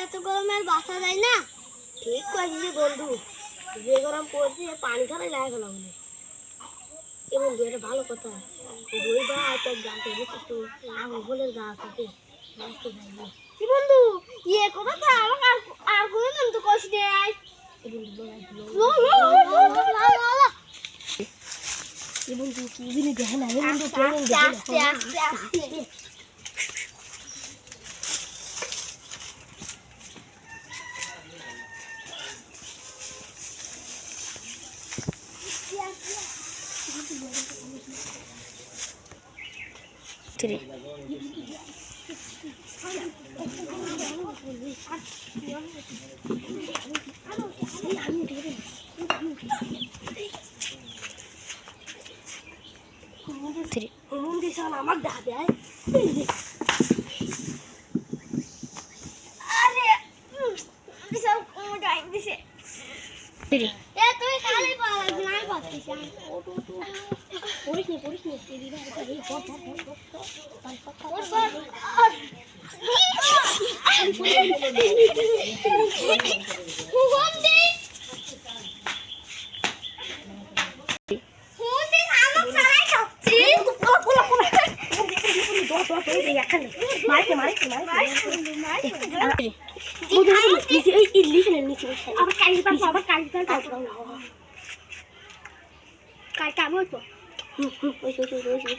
এত গরমে আর বাসা যায় না। ঠিক করেছিস বন্ধু। যে গরম পড়ছে পানি খারাই লাগে গেল মনে এ বন্ধু এটা ভালো কথা। ওই গাছ এক গাছ একটু আঙুলের গাছ আছে। কি বন্ধু ইয়ে কথা তো আমাকে আর আর কোনো দিন তো কষ্ট নেই বন্ধু কি দিনে দেখে না? বন্ধু আস্তে আস্তে আস্তে। থ্রি থ্রি আমার আরে বিশাল থ্রি পড়িস নি পড়িস আবার কালি পাস আবার পাস কাল কেমন তো ওই